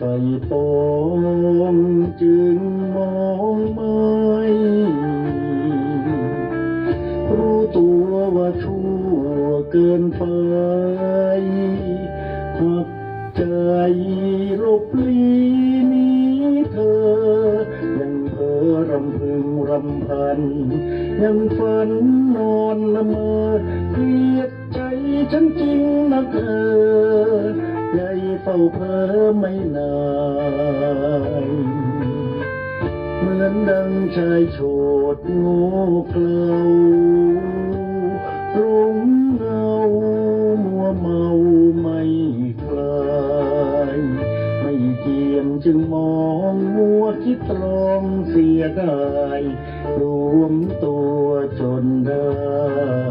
ปองจึงมองไม่รู้ตัวว่าชั่วเกินไปหักใจลบลีนี้เธอ ยังเพ้อรำพึงรำพัน ยังฝันนอนละเมอเกลียดใจฉันจริงนะเธอ เฝ้าเพ้อไม่นายเหมือนดังชายโฉดง่เขลาหลงเงามัวเมาไม่คลายไม่เจียมจึงมองมัวคิดตรองเสียดายรวมตัวจนได้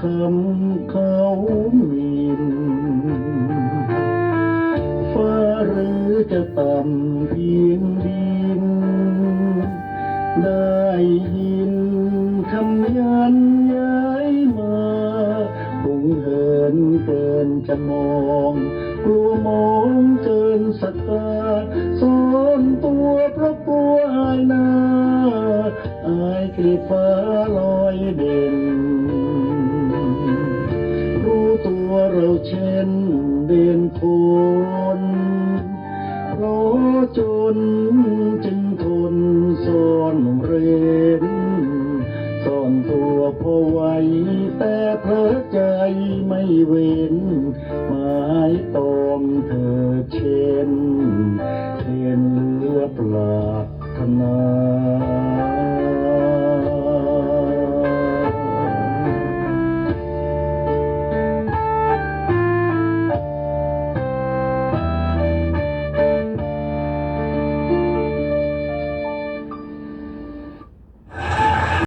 คำเขาหมินฟ้าหรือจะต่ำเพียงดิน ได้ยินคำยันย้ายมาคงเหินเกินจะมองกลัวมองเกินศรัทธาสอนตัวเพราะกลัวอายหน้าอายกลีฟ้าลอยเด่น ราเช่นเดือนคนเพราะจนจึงทนซ่อนเร้นซ่อนตัวพอไวแต่เพลอใจไม่เว้นหมายตอมเธอเช่นเทียนเลือบหลากธนา